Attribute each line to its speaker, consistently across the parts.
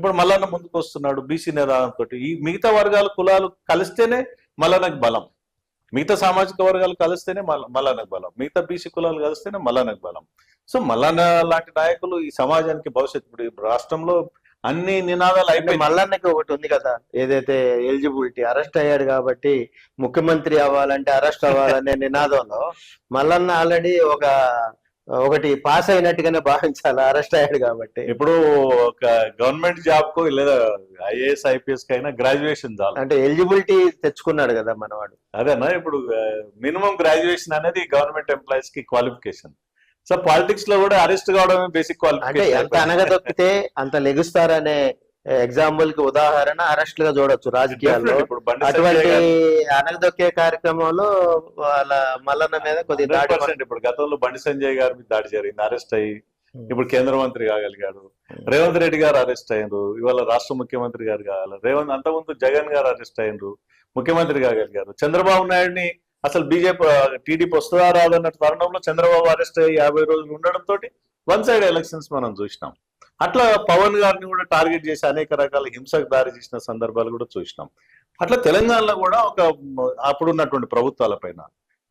Speaker 1: ఇప్పుడు మల్లన్న ముందుకు వస్తున్నాడు బీసీ నిరాదంతో ఈ మిగతా వర్గాల కులాలు కలిస్తేనే మల్లన్నకు బలం. మిగతా సామాజిక వర్గాలు కలిస్తేనే మల్ల మల్లన్నకు బలం. మిగతా బీసీ కులాలు కలిస్తేనే మల్లన్నకు బలం. సో మల్లన్న లాంటి నాయకులు ఈ సమాజానికి భవిష్యత్తు ఇప్పుడు రాష్ట్రంలో అన్ని నినాదాలు అయిపోయి
Speaker 2: మల్లన్నకి ఒకటి ఉంది కదా ఏదైతే ఎలిజిబిలిటీ అరెస్ట్ అయ్యాడు కాబట్టి ముఖ్యమంత్రి అవ్వాలంటే అరెస్ట్ అవ్వాలనే నినాదంలో మల్లన్న ఆల్రెడీ ఒక ఒకటి పాస్ అయినట్టుగానే భావించాలి అరెస్ట్ అయ్యాడు కాబట్టి.
Speaker 1: ఇప్పుడు ఒక గవర్నమెంట్ జాబ్కు లేదా ఐఏఎస్ ఐపీఎస్కి అయినా గ్రాడ్యుయేషన్ చాలు.
Speaker 2: అంటే ఎలిజిబిలిటీ తెచ్చుకున్నాడు కదా మనవాడు.
Speaker 1: అదేనా? ఇప్పుడు మినిమం గ్రాడ్యుయేషన్ అనేది గవర్నమెంట్ ఎంప్లాయీస్కి క్వాలిఫికేషన్. సో పాలిటిక్స్లో కూడా అరెస్ట్ కావడమే బేసిక్
Speaker 2: అంటే ఎంత అనగదొక్కితే అంత లెగుస్తారనే ఎగ్జాంపుల్కి ఉదాహరణ అరెస్ట్గా చూడొచ్చు రాజకీయాల్లో. అటువంటి అనగదొక్కే కార్యక్రమంలో వాళ్ళ మల్లన్న మీద కొద్దిగా దాడి
Speaker 1: 100% ఇప్పుడు గతంలో బండి సంజయ్ గారి మీద దాడి జరిగింది అరెస్ట్ అయ్యి ఇప్పుడు కేంద్ర మంత్రి కాగలిగాడు. రేవంత్ రెడ్డి గారు అరెస్ట్ అయ్యారు ఇవాళ రాష్ట్ర ముఖ్యమంత్రి గారు కావాలి రేవంత్ అంతకుముందు జగన్ గారు అరెస్ట్ అయ్యారు ముఖ్యమంత్రి కాగలిగారు. చంద్రబాబు నాయుడిని అసలు బీజేపీ టీడీపీ వస్తుందా రాదన్న తరుణంలో చంద్రబాబు అరెస్ట్ అయ్యి యాభై రోజులు ఉండడంతో వన్ సైడ్ ఎలక్షన్స్ మనం చూసినాం. అట్లా పవన్ గారిని కూడా టార్గెట్ చేసి అనేక రకాల హింసకు దారి చేసిన సందర్భాలు కూడా చూసినాం. అట్లా తెలంగాణలో కూడా ఒక అప్పుడున్నటువంటి ప్రభుత్వాల పైన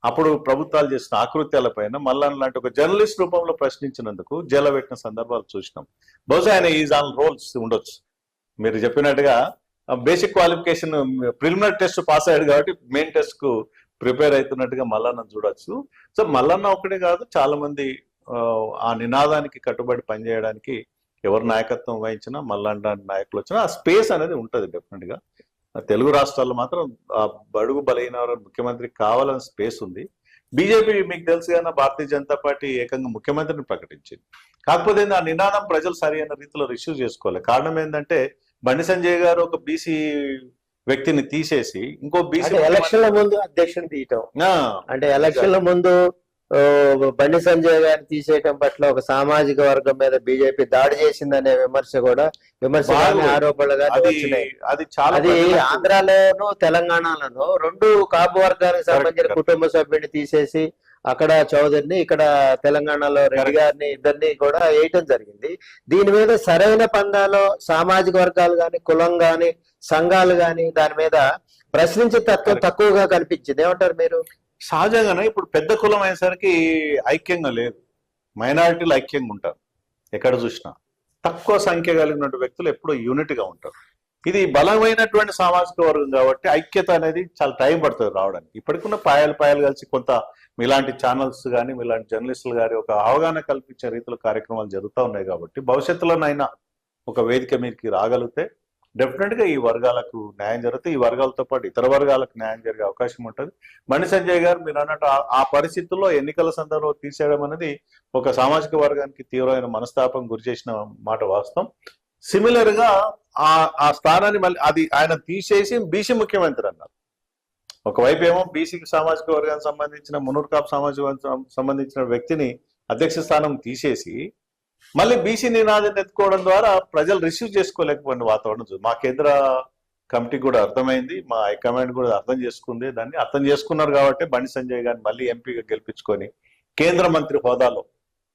Speaker 1: అప్పుడు ప్రభుత్వాలు చేసిన ఆకృత్యాల పైన లాంటి ఒక జర్నలిస్ట్ రూపంలో ప్రశ్నించినందుకు జైలు పెట్టిన సందర్భాలు చూసినాం. బహుశా ఆయన ఈజ్ ఆన్ రోల్స్ ఉండొచ్చు. మీరు చెప్పినట్టుగా basic qualification preliminary test pass అయ్యాడు కాబట్టి మెయిన్ టెస్ట్కు ప్రిపేర్ అవుతున్నట్టుగా మల్లన్న చూడొచ్చు. సో మల్లన్న ఒకటే కాదు చాలా మంది ఆ, ఆ నినాదానికి కట్టుబడి పనిచేయడానికి ఎవరు నాయకత్వం వహించినా మల్లన్న నాయకులు వచ్చినా ఆ స్పేస్ అనేది ఉంటది డెఫినెట్గా తెలుగు రాష్ట్రాల్లో మాత్రం ఆ బడుగు బలైన ముఖ్యమంత్రి కావాలని స్పేస్ ఉంది. బీజేపీ మీకు తెలుసు కదా భారతీయ జనతా పార్టీ ఏకంగా ముఖ్యమంత్రిని ప్రకటించింది. కాకపోతే ఆ నినాదం ప్రజలు సరైన రీతిలో రిసీవ్ చేసుకోవాలి. కారణం ఏంటంటే బండి సంజయ్ గారు ఒక బీసీ వ్యక్తిని తీసేసి ఇంకో బీసీ
Speaker 2: ఎలక్షన్ల ముందు అధ్యక్షుని తీయటం. అంటే ఎలక్షన్ల ముందు బండి సంజయ్ గారిని తీసేయటం పట్ల ఒక సామాజిక వర్గం మీద బీజేపీ దాడి చేసిందనే విమర్శ కూడా విమర్శ కానీ
Speaker 1: బాగా-
Speaker 2: ఆరోపణలు కానీ
Speaker 1: అది అది చాలా
Speaker 2: అది
Speaker 1: ప్రజలకు-
Speaker 2: ఆంధ్రాలోను తెలంగాణలోను రెండు కాపు వర్గానికి సంబంధించిన. కుటుంబ సభ్యుని తీసేసి అక్కడ చౌదరిని ఇక్కడ తెలంగాణలో రెడ్డి. గారిని ఇద్దరిని కూడా వేయటం జరిగింది దీని మీద సరైన పందాలో సామాజిక వర్గాలు గాని కులం గాని సంఘాలు గాని దాని మీద ప్రశ్నించే తత్వం. తక్కువగా కనిపించింది ఏమంటారు మీరు
Speaker 1: సహజంగానే ఇప్పుడు పెద్ద కులం అయ్యేసరికి ఐక్యంగా లేదు. మైనారిటీలు ఐక్యంగా ఉంటారు. ఎక్కడ చూసినా. తక్కువ సంఖ్య కలిగినటువంటి వ్యక్తులు ఎప్పుడూ యూనిట్గా ఉంటారు. ఇది బలమైనటువంటి సామాజిక వర్గం కాబట్టి ఐక్యత అనేది చాలా టైం పడుతుంది రావడానికి. ఇప్పటికున్న పాయలు పాయలు కలిసి కొంత మీలాంటి ఛానల్స్ కానీ మీలాంటి జర్నలిస్టులు కానీ ఒక అవగాహన కల్పించే రీతిలో కార్యక్రమాలు జరుగుతూ ఉన్నాయి కాబట్టి భవిష్యత్తులోనైనా ఒక వేదిక మీదకి రాగలిగితే డెఫినెట్గా ఈ వర్గాలకు న్యాయం జరిగితే ఈ వర్గాలతో పాటు ఇతర వర్గాలకు న్యాయం జరిగే అవకాశం ఉంటుంది. మణి సంజయ్ గారు మీరు అన్నట్టు ఆ- పరిస్థితుల్లో ఎన్నికల సందర్భంలో తీసేయడం అనేది ఒక సామాజిక వర్గానికి తీవ్రమైన మనస్తాపం గురి చేసిన మాట వాస్తవం. సిమిలర్గా ఆ ఆ స్థానాన్ని మళ్ళీ అది ఆయన తీసేసి బీసీ ముఖ్యమంత్రి అన్నారు. ఒకవైపు ఏమో బీసీ సామాజిక వర్గానికి సంబంధించిన మునూర్ కాపు సామాజిక సంబంధించిన వ్యక్తిని అధ్యక్ష స్థానం తీసేసి మళ్ళీ బీసీ నినాదం ఎత్తుకోవడం ద్వారా ప్రజలు రిసీవ్ చేసుకోలేకపోయిన వాతావరణం చూ- మా కేంద్ర కమిటీ కూడా అర్థమైంది మా హైకమాండ్ కూడా అర్థం చేసుకుంది దాన్ని అర్థం చేసుకున్నారు కాబట్టి బండి సంజయ్ గారిని మళ్ళీ ఎంపీగా గెలిపించుకొని కేంద్ర మంత్రి హోదాలో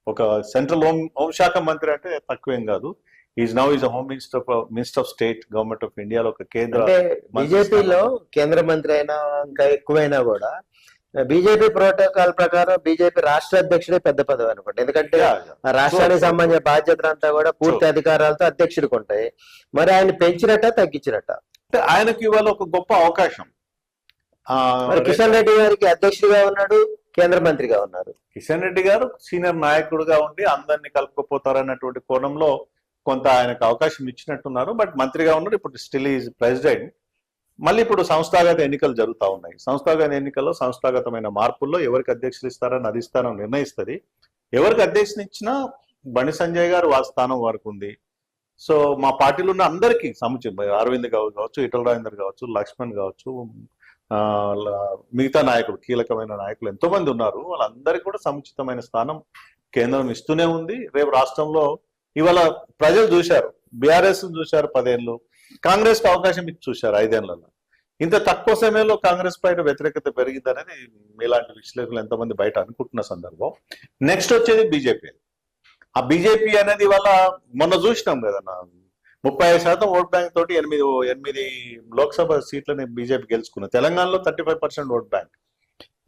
Speaker 1: ఒక సెంట్రల్ హోమ్ హోంశాఖ మంత్రి అంటే తక్కువేం కాదు. Is now is home minister minister of state government of ఇండియాలో ఒక కేంద్ర
Speaker 2: బీజేపీలో కేంద్ర మంత్రి అయినా ఇంకా ఎక్కువైనా కూడా బీజేపీ ప్రోటోకాల్ ప్రకారం బీజేపీ రాష్ట్ర అధ్యక్షుడే పెద్ద పదవి అనుకోండి. ఎందుకంటే రాష్ట్రానికి. సంబంధించిన బాధ్యతలంతా కూడా పూర్తి అధికారాలతో అధ్యక్షుడికి ఉంటాయి. మరి ఆయన పెంచినట్ట తగ్గించినట్ట?
Speaker 1: అంటే ఆయనకి ఇవాళ ఒక గొప్ప అవకాశం.
Speaker 2: మరి కిషన్ రెడ్డి గారికి అధ్యక్షుడిగా ఉన్నాడు కేంద్ర మంత్రిగా ఉన్నారు.
Speaker 1: కిషన్ రెడ్డి గారు సీనియర్ నాయకుడుగా ఉండి అందరినీ కలుపుకోపోతారన్నటువంటి కోణంలో కొంత ఆయనకు అవకాశం ఇచ్చినట్టున్నారు. బట్ మంత్రిగా ఉన్నారు. ఇప్పుడు స్టిల్ ఈజ్ ప్రెసిడెంట్. మళ్ళీ ఇప్పుడు సంస్థాగత ఎన్నికలు జరుగుతూ ఉన్నాయి. సంస్థాగత ఎన్నికల్లో సంస్థాగతమైన మార్పుల్లో ఎవరికి అధ్యక్షులు ఇస్తారని అది నిర్ణయిస్తుంది. ఎవరికి అధ్యక్షుని ఇచ్చినా బండి సంజయ్ గారు వారి స్థానం వరకు ఉంది. సో మా పార్టీలో ఉన్న అందరికీ సముచితం. అరవింద్ కావ- కావచ్చు ఇటల రాజేందర్ కావచ్చు లక్ష్మణ్ కావచ్చు మిగతా నాయకులు కీలకమైన నాయకులు ఎంతో మంది ఉన్నారు. వాళ్ళందరికీ కూడా సముచితమైన స్థానం కేంద్రం ఇస్తూనే ఉంది. రేపు రాష్ట్రంలో ఇవాళ ప్రజలు చూశారు. బీఆర్ఎస్ చూశారు పదేళ్ళు. కాంగ్రెస్కు అవకాశం ఇచ్చి చూశారు ఐదేళ్ళలో. ఇంత తక్కువ సమయంలో కాంగ్రెస్ పైన వ్యతిరేకత పెరిగిందనేది మీలాంటి విశ్లేషకులు ఎంతమంది బయట అనుకుంటున్న సందర్భం. నెక్స్ట్ వచ్చేది బీజేపీ. ఆ బీజేపీ అనేది వల్ల మొన్న చూసినాం కదా ముప్పై ఐదు శాతం ఓట్ బ్యాంక్ తోటి ఎనిమిది ఎనిమిది లోక్సభ సీట్లని బీజేపీ గెలుచుకున్నది తెలంగాణలో thirty five percent vote bank.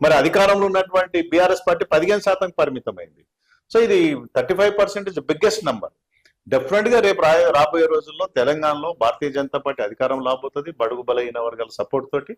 Speaker 1: మరి అధికారంలో ఉన్నటువంటి బీఆర్ఎస్ పార్టీ పదిహేను శాతం పరిమితమైంది. సో ఇది thirty five percent is the biggest number. డెఫినెట్గా రేపు రాబోయే రోజుల్లో తెలంగాణలో భారతీయ జనతా పార్టీ అధికారం రాబోతుంది బడుగు బలహీన వర్గాల సపోర్ట్ తోటి.